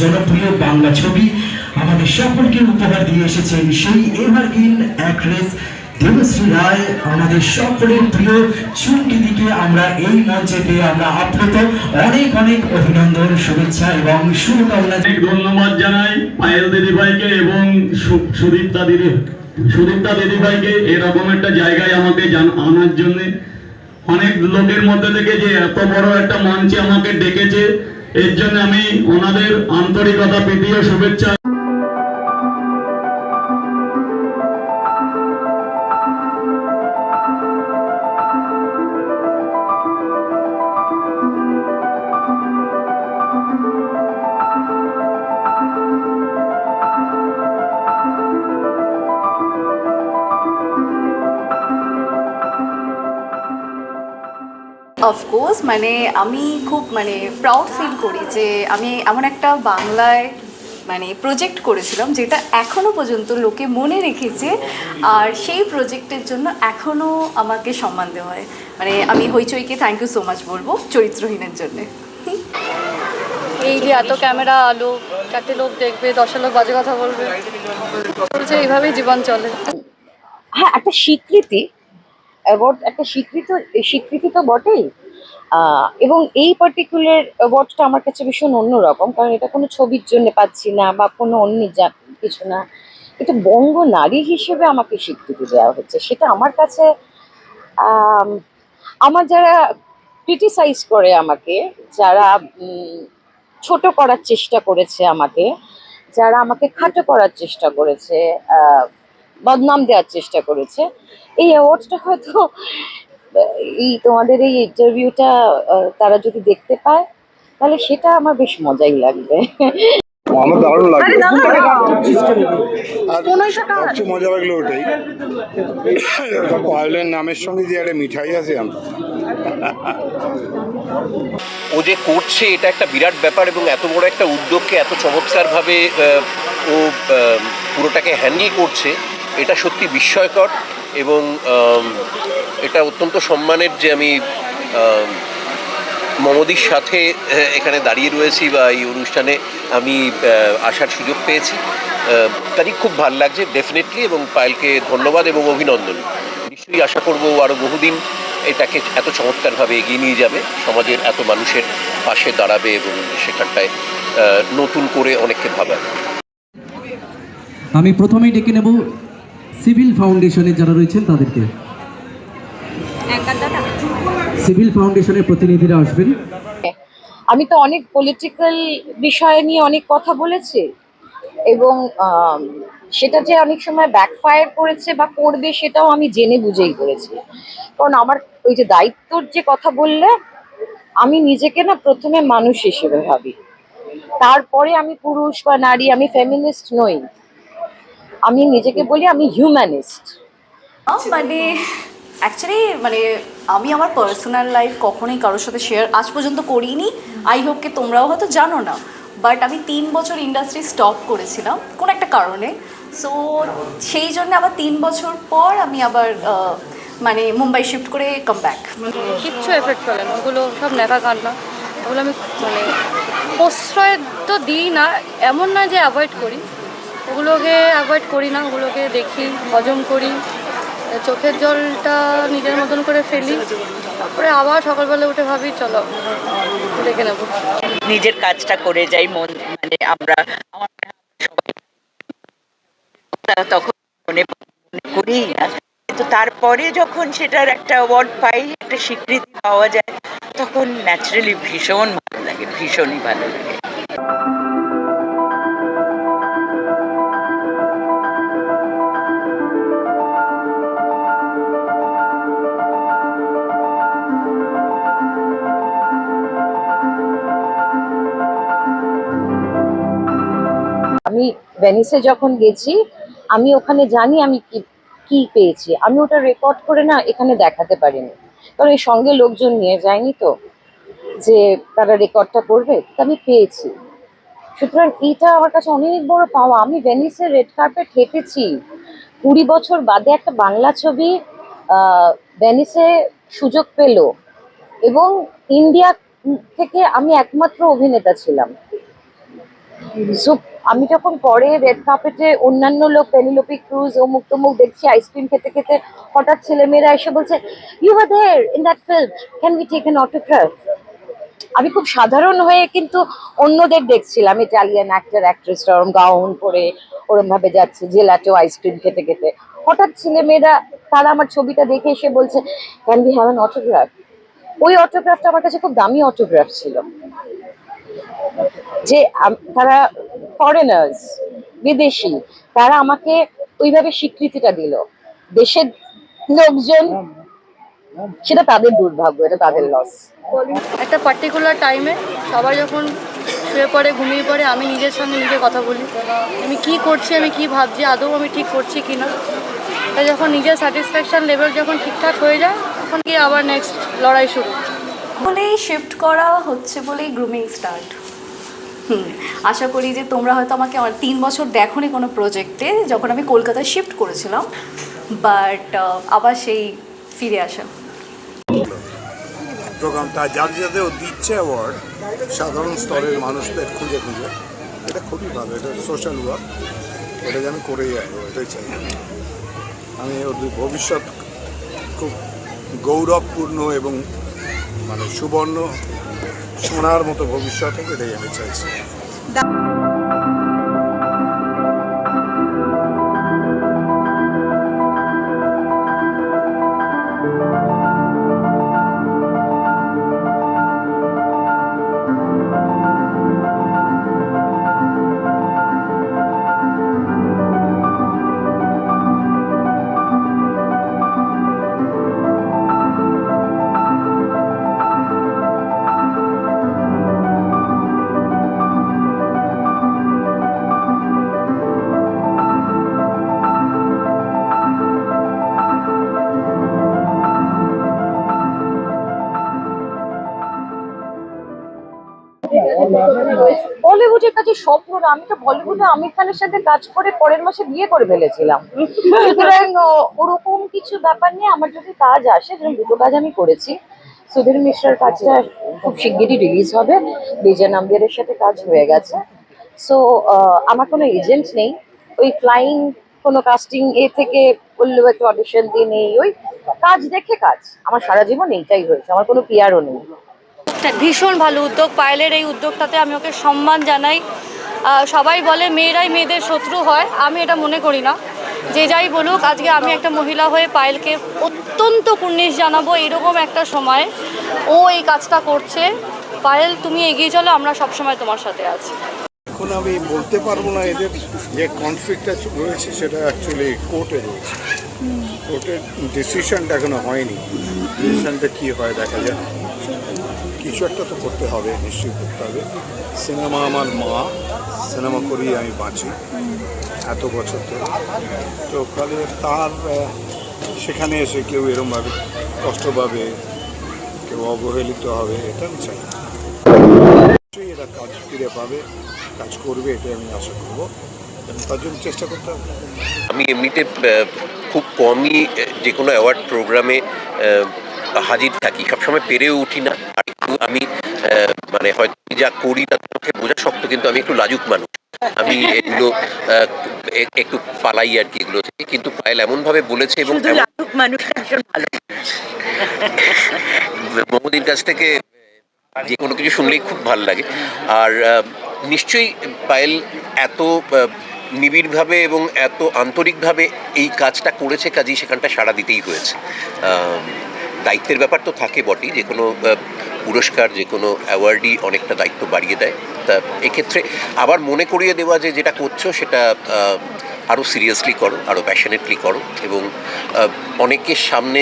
জনপ্রিয় বাংলা ছবি আমাদের সকলকে উপহার দিয়ে এসেছেন সেই এভারগ্রিন অ্যাক্ট্রেস দেবশ্রী রায়, আমাদের সকলের প্রিয় চুমকি দিকে আমরা এই মঞ্চে পেয়ে আমরা আপ্লুত। অনেক অনেক অভিনন্দন, শুভেচ্ছা এবং শুভকামনা। ধন্যবাদ জানাই পায়েল দিদিভাইকে এবং সুদীপ্তা দিদি, সুদীপ্তা দিদিভাইকে এরকম একটা জায়গায় আমাকে আনার জন্য। অনেক লোকের মধ্যে থেকে যে এত বড় একটা মঞ্চে আমাকে ডেকেছে এর জন্য আমি ওনাদের আন্তরিকতা প্রীতি শুভেচ্ছা অফকোর্স মানে আমি খুব মানে প্রাউড ফিল করি যে আমি এমন একটা বাংলায় মানে প্রজেক্ট করেছিলাম যেটা এখনও পর্যন্ত লোকে মনে রেখেছে আর সেই প্রজেক্টের জন্য এখনও আমাকে সম্মান দেওয়া হয়। মানে আমি হইচইকে থ্যাংক ইউ সো মাচ বলব চরিত্রহীনের জন্যে। এই যে এত ক্যামেরা আলো চারটে লোক দেখবে দশটা লোক বাজে কথা বলবে এইভাবেই জীবন চলে। হ্যাঁ একটা স্বীকৃতি অ্যাওয়ার্ড একটা স্বীকৃত স্বীকৃতি তো বটেই। এবং এই পার্টিকুলার অ্যাওয়ার্ডটা আমার কাছে ভীষণ অন্যরকম, কারণ এটা কোনো ছবির জন্য পাচ্ছি না বা কোনো অন্য যা- কিছু না। এটা বঙ্গ নারী হিসেবে আমাকে স্বীকৃতি দেওয়া হচ্ছে সেটা আমার কাছে আমার যারা ক্রিটিসাইজ করে আমাকে, যারা ছোট করার চেষ্টা করেছে আমাকে, যারা আমাকে খাটো করার চেষ্টা করেছে বদনাম দেওয়ার চেষ্টা করেছে। এই অ্যাওয়ার্ডটা হয়তো এই তোমাদের এই ইন্টারভিউটা তারা যদি দেখতে পায় তাহলে সেটা আমার বেশ মজাই লাগবে। আমার দারুণ লাগল আর সবচেয়ে মজা লাগল ওটাই। পায়েলের নামের সঙ্গে যে একটা মিঠাই আছে ও যে করছে এটা একটা বিরাট ব্যাপার এবং এত বড় একটা উদ্যোগকে এত চমৎকারভাবে ও পুরোটাকে হ্যান্ডেল করছে। এটা সত্যি বিস্ময়কর এবং এটা অত্যন্ত সম্মানের যে আমি মমদির সাথে এখানে দাঁড়িয়ে রয়েছি বা এই অনুষ্ঠানে আমি আসার সুযোগ পেয়েছি। তারই খুব ভালো লাগছে ডেফিনেটলি এবং পায়েলকে ধন্যবাদ এবং অভিনন্দন। নিশ্চয়ই আশা করব আরও বহুদিন এটাকে এত চমৎকারভাবে এগিয়ে নিয়ে যাবে, সমাজের এত মানুষের পাশে দাঁড়াবে এবং সেখানটায় নতুন করে অনেককে ভাবাবে। আমি প্রথমেই ডেকে নেব সিভিল ফাউন্ডেশনের যারা রয়েছেন তাদেরকে। সিভিল ফাউন্ডেশনের প্রতিনিধিরা আসবেন। আমি তো অনেক পলিটিক্যাল বিষয় নিয়ে অনেক কথা বলেছি এবং সেটা যে অনেক সময় ব্যাকফায়ার করেছে বা করবে সেটাও আমি জেনে বুঝেই করেছি। কারণ আমার ওই যে দায়িত্বর যে কথা বললে আমি নিজেকে না প্রথমে মানুষ হিসেবে ভাবি। তারপরে আমি পুরুষ বা নারী আমি ফেমিনিস্ট নই। আমি নিজেকে বলি আমি হিউম্যানিস্ট মানে অ্যাকচুয়ালি মানে আমি আমার পার্সোনাল লাইফ কখনোই কারোর সাথে শেয়ার আজ পর্যন্ত করিনি। আই হোপ কি তোমরাও হয়তো জানো না। বাট আমি তিন বছর ইন্ডাস্ট্রি স্টপ করেছিলাম কোনো একটা কারণে। সো সেই জন্য আবার তিন বছর পর আমি আবার মানে মুম্বাই শিফট করে কাম ব্যাক কিচ্ছু এফেক্ট করে না। ওগুলো সব নেকা কান্না ওগুলো আমি মানে প্রশ্রয় তো দিই না এমন না যে অ্যাভয়েড করি। ওগুলোকে অ্যাভয়েড করি না, ওগুলোকে দেখি, হজম করি। চোখের জলটা নিজের মতন করে ফেলি। তারপরে আবার সকালবেলা উঠে ভাবি, চলো, দেখে নেব। নিজের কাজটা করে যাই, মন মানে আমরা তখন মনে করি না। কিন্তু তারপরে যখন সেটার একটা অ্যাওয়ার্ড পাই, একটা স্বীকৃতি পাওয়া যায়, তখন ন্যাচারালি ভীষণ ভালো লাগে, ভীষণই ভালো লাগে। আমি ভেনিসে যখন গেছি, আমি ওখানে জানি আমি কি কি পেয়েছি। আমি ওটা রেকর্ড করে না এখানে দেখাতে পারিনি। কারণ এই সঙ্গে লোকজন নিয়ে যায়নি তো, যে তারা রেকর্ডটা করবে আমি পেয়েছি। সুতরাং এইটা আমার কাছে অনেক বড় পাওয়া। আমি ভেনিসে রেড কার্পেট হেঁটেছি। কুড়ি বছর বাদে একটা বাংলা ছবি ভেনিসে সুযোগ পেল। এবং ইন্ডিয়া থেকে আমি একমাত্র অভিনেতা ছিলাম। আমি যখন পরে রেড কার্পেটে অন্যান্য লোক পেনিলোপি ক্রুজ ও অমুক তমুক দেখছি আইসক্রিম খেতে খেতে হঠাৎ ছেলেমেয়েরা এসে বলছে you are there in that film can we take an autograph আমি খুব সাধারণ হয়ে কিন্তু অন্যদের দেখছিলাম ইটালিয়ান অ্যাক্টর অ্যাক্ট্রেসরা ওরম গাউন পরে ওরম ভাবে যাচ্ছে জেলাটো আইসক্রিম খেতে খেতে। হঠাৎ ছেলেমেয়েরা, তারা আমার ছবিটা দেখে এসে বলছে can be have an autograph ওই অটোগ্রাফটা আমার কাছে খুব দামি অটোগ্রাফ ছিল। যে তারা ফরেনার্স বিদেশি তারা আমাকে ওইভাবে স্বীকৃতিটা দিল। দেশের লোকজন সেটা তাদের দুর্ভাগ্য এটা তাদের লস একটা পার্টিকুলার টাইমে সবাই যখন শুয়ে পড়ে ঘুমিয়ে পড়ে আমি নিজের সঙ্গে নিজে কথা বলি। আমি কি করছি আমি কি ভাবছি আদৌ আমি ঠিক করছি কি না? তাই যখন নিজের স্যাটিসফ্যাকশন লেভেল যখন ঠিকঠাক হয়ে যায় তখন গিয়ে আবার নেক্সট লড়াই শুরু? বলেই শিফট করা হচ্ছে বলেই গ্রুমিং স্টার্ট আশা করি যে তোমরা হয়তো আমাকে আমার তিন বছর দেখোনি কোনো প্রজেক্টে যখন আমি কলকাতায় শিফট করেছিলাম বাট আবার সেই ফিরে আসা। প্রোগ্রাম তা যাদের যাদের দিচ্ছে অ্যাওয়ার্ড সাধারণ স্তরের মানুষদের খুঁজে খুঁজে। এটা খুবই ভালো, এটা সোশ্যাল ওয়ার্ক এটাকে আমি করেই যাব এটাই চাই। আমি ওর ভবিষ্যৎ খুব গৌরবপূর্ণ এবং মানে সুবর্ণ সোনার মতো ভবিষ্যৎ এটাই আমি চাইছি। স্বপ্ন আমি তো বলিউডে আমির খানের সাথে কাজ করে পরের মাসে বিয়ে করে ফেলেছিলাম। সুতরাং ওরকম কিছু ব্যাপার নিয়ে আমার যদি কাজ আসে, যেরকম দুটো কাজ আমি করেছি, সুধীর মিশ্রার কাজটা খুব শিগগিরই রিলিজ হবে বিজয় নাম্বিয়ারের সাথে কাজ হয়ে গেছে। সো আমার কোনো এজেন্ট নেই। ওই ফ্লাইং কোনো কাস্টিং এ থেকে বলল একটু অডিশন দিয়ে নেই, ওই কাজ দেখে কাজ। আমার সারা জীবন এইটাই হয়েছে, আমার কোনো পিয়ারও নেই। ভীষণ ভালো উদ্যোগ। পায়েলের এই উদ্যোগটাতে আমি ওকে সম্মান জানাই। সবাই বলে মেয়েরাই মেয়েদের শত্রু হয়। আমি এটা মনে করি না। যে যাই বলুক আজকে আমি একটা মহিলা হয়ে পায়েলকে অত্যন্ত কুর্নিশ জানাব এরকম একটা সময়। ও এই কাজটা করছে। পায়েল তুমি এগিয়ে চলো আমরা সবসময় তোমার সাথে আছি। এখন আমি বলতে পারব না এদের যে কনফ্লিক্টটা রয়েছে সেটা অ্যাকচুয়ালি কোর্টে রয়েছে। কোর্টের ডিসিশনটা এখনও হয়নি। ডিসিশনটা কী হয় দেখা যাক। কিছু একটা তো করতে হবে, নিশ্চয়ই করতে হবে। সিনেমা আমার মা, সিনেমা করেই আমি বাঁচি এত বছর ধরে। তো ফলে তার সেখানে এসে কেউ এরমভাবে কষ্ট পাবে, কেউ অবহেলিত হবে, এটা আমি চাই। নিশ্চয়ই এরা কাজ ফিরে পাবে, কাজ করবে, এটাই আমি আশা করব। তার জন্য চেষ্টা করতে হবে। আমি এমনিতে খুব কমই যে কোনো অ্যাওয়ার্ড প্রোগ্রামে হাজির থাকি। সবসময় পেরেও উঠি না। একটু আমি মানে হয়তো যা করি তা তোমাকে বোঝা শক্ত কিন্তু আমি একটু লাজুক মানুষ। আমি এগুলো একটু পালাই আর কি এগুলো থেকে কিন্তু পায়েল বলেছে এবং এমন- মানুষটা ভীষণ ভালো মমদির কাছ থেকে যে কোনো কিছু শুনলেই খুব ভালো লাগে। আর নিশ্চয়ই পায়েল এত নিবিড়ভাবে এবং এত আন্তরিকভাবে এই কাজটা করেছে কাজেই সেখানটা সাড়া দিতেই হয়েছে। দায়িত্বের ব্যাপার তো থাকে বটেই যে কোনো পুরস্কার যে কোনো অ্যাওয়ার্ডই অনেকটা দায়িত্ব বাড়িয়ে দেয়। তা এক্ষেত্রে আবার মনে করিয়ে দেওয়া যে যেটা করছ সেটা আরও সিরিয়াসলি করো আরও প্যাশনেটলি করো এবং অনেকের সামনে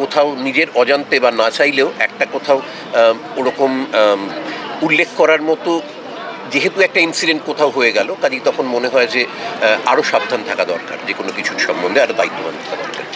কোথাও নিজের অজান্তে বা না চাইলেও একটা কোথাও ওরকম উল্লেখ করার মতো যেহেতু একটা ইনসিডেন্ট কোথাও হয়ে গেল, কাজেই তখন মনে হয় যে আরও সাবধান থাকা দরকার, যে কোনো কিছুর সম্বন্ধে আরও দায়িত্ববান থাকা দরকার।